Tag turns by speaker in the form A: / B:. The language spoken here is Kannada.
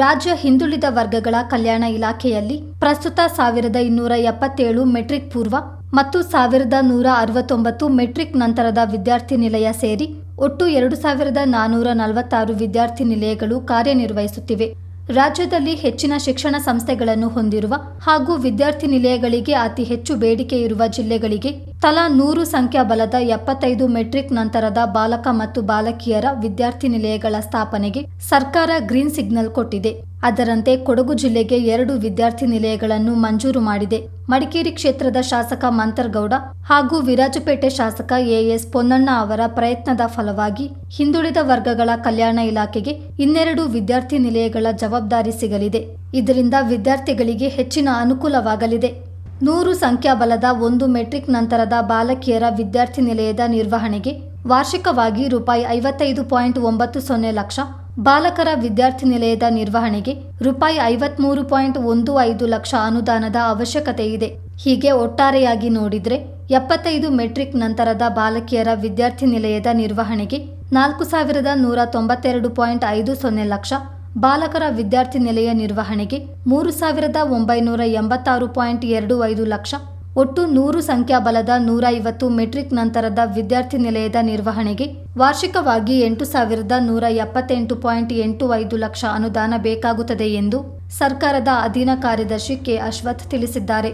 A: ರಾಜ್ಯ ಹಿಂದುಳಿದ ವರ್ಗಗಳ ಕಲ್ಯಾಣ ಇಲಾಖೆಯಲ್ಲಿ ಪ್ರಸ್ತುತ ಸಾವಿರದ ಇನ್ನೂರ ಎಪ್ಪತ್ತೇಳು ಮೆಟ್ರಿಕ್ ಪೂರ್ವ ಮತ್ತು ಸಾವಿರದ ನೂರ ಅರವತ್ತೊಂಬತ್ತು ಮೆಟ್ರಿಕ್ ನಂತರದ ವಿದ್ಯಾರ್ಥಿ ನಿಲಯ ಸೇರಿ ಒಟ್ಟು ಎರಡು ಸಾವಿರದ ನಾನೂರ ನಲವತ್ತಾರು ವಿದ್ಯಾರ್ಥಿ ನಿಲಯಗಳು ಕಾರ್ಯನಿರ್ವಹಿಸುತ್ತಿವೆ. ರಾಜ್ಯದಲ್ಲಿ ಹೆಚ್ಚಿನ ಶಿಕ್ಷಣ ಸಂಸ್ಥೆಗಳನ್ನು ಹೊಂದಿರುವ ಹಾಗೂ ವಿದ್ಯಾರ್ಥಿ ನಿಲಯಗಳಿಗೆ ಅತಿ ಹೆಚ್ಚು ಬೇಡಿಕೆ ಇರುವ ಜಿಲ್ಲೆಗಳಿಗೆ ತಲಾ ನೂರು ಸಂಖ್ಯಾಬಲದ ಎಪ್ಪತ್ತೈದು ಮೆಟ್ರಿಕ್ ನಂತರದ ಬಾಲಕ ಮತ್ತು ಬಾಲಕಿಯರ ವಿದ್ಯಾರ್ಥಿ ನಿಲಯಗಳ ಸ್ಥಾಪನೆಗೆ ಸರ್ಕಾರ ಗ್ರೀನ್ ಸಿಗ್ನಲ್ ಕೊಟ್ಟಿದೆ. ಅದರಂತೆ ಕೊಡಗು ಜಿಲ್ಲೆಗೆ ಎರಡು ವಿದ್ಯಾರ್ಥಿ ನಿಲಯಗಳನ್ನು ಮಂಜೂರು ಮಾಡಿದೆ. ಮಡಿಕೇರಿ ಕ್ಷೇತ್ರದ ಶಾಸಕ ಮಂತರ್ಗೌಡ ಹಾಗೂ ವಿರಾಜಪೇಟೆ ಶಾಸಕ ಎಎಸ್ ಪೊನ್ನಣ್ಣ ಅವರ ಪ್ರಯತ್ನದ ಫಲವಾಗಿ ಹಿಂದುಳಿದ ವರ್ಗಗಳ ಕಲ್ಯಾಣ ಇಲಾಖೆಗೆ ಇನ್ನೆರಡು ವಿದ್ಯಾರ್ಥಿ ನಿಲಯಗಳ ಜವಾಬ್ದಾರಿ ಸಿಗಲಿದೆ. ಇದರಿಂದ ವಿದ್ಯಾರ್ಥಿಗಳಿಗೆ ಹೆಚ್ಚಿನ ಅನುಕೂಲವಾಗಲಿದೆ. ನೂರು ಸಂಖ್ಯಾಬಲದ ಒಂದು ಮೆಟ್ರಿಕ್ ನಂತರದ ಬಾಲಕಿಯರ ವಿದ್ಯಾರ್ಥಿ ನಿಲಯದ ನಿರ್ವಹಣೆಗೆ ವಾರ್ಷಿಕವಾಗಿ ರೂಪಾಯಿ ಐವತ್ತೈದು ಪಾಯಿಂಟ್ ಒಂಬತ್ತು ಸೊನ್ನೆ ಲಕ್ಷ ಬಾಲಕರ ವಿದ್ಯಾರ್ಥಿ ನಿಲಯದ ನಿರ್ವಹಣೆಗೆ ರೂಪಾಯಿ ಐವತ್ಮೂರು ಪಾಯಿಂಟ್ ಒಂದು ಐದು ಲಕ್ಷ ಅನುದಾನದ ಅವಶ್ಯಕತೆ ಇದೆ. ಹೀಗೆ ಒಟ್ಟಾರೆಯಾಗಿ ನೋಡಿದ್ರೆ ಎಪ್ಪತ್ತೈದು ಮೆಟ್ರಿಕ್ ನಂತರದ ಬಾಲಕಿಯರ ವಿದ್ಯಾರ್ಥಿ ನಿಲಯದ ನಿರ್ವಹಣೆಗೆ ನಾಲ್ಕು ಸಾವಿರದ ನೂರ ತೊಂಬತ್ತೆರಡು ಪಾಯಿಂಟ್ ಐದು ಸೊನ್ನೆ ಲಕ್ಷ ಬಾಲಕರ ವಿದ್ಯಾರ್ಥಿ ನಿಲಯ ನಿರ್ವಹಣೆಗೆ ಮೂರು ಸಾವಿರದ ಒಂಬೈನೂರ ಎಂಬತ್ತಾರು ಪಾಯಿಂಟ್ ಎರಡು ಐದು ಲಕ್ಷ ಒಟ್ಟು ನೂರು ಸಂಖ್ಯಾಬಲದ ನೂರ ಐವತ್ತು ಮೆಟ್ರಿಕ್ ನಂತರದ ವಿದ್ಯಾರ್ಥಿ ನಿಲಯದ ನಿರ್ವಹಣೆಗೆ ವಾರ್ಷಿಕವಾಗಿ ಎಂಟು ಸಾವಿರದ ನೂರ ಎಪ್ಪತ್ತೆಂಟು ಪಾಯಿಂಟ್ ಎಂಟು ಐದು ಲಕ್ಷ ಅನುದಾನ ಬೇಕಾಗುತ್ತದೆ ಎಂದು ಸರ್ಕಾರದ ಅಧೀನ ಕಾರ್ಯದರ್ಶಿ ಕೆ. ಅಶ್ವಥ್ ತಿಳಿಸಿದ್ದಾರೆ.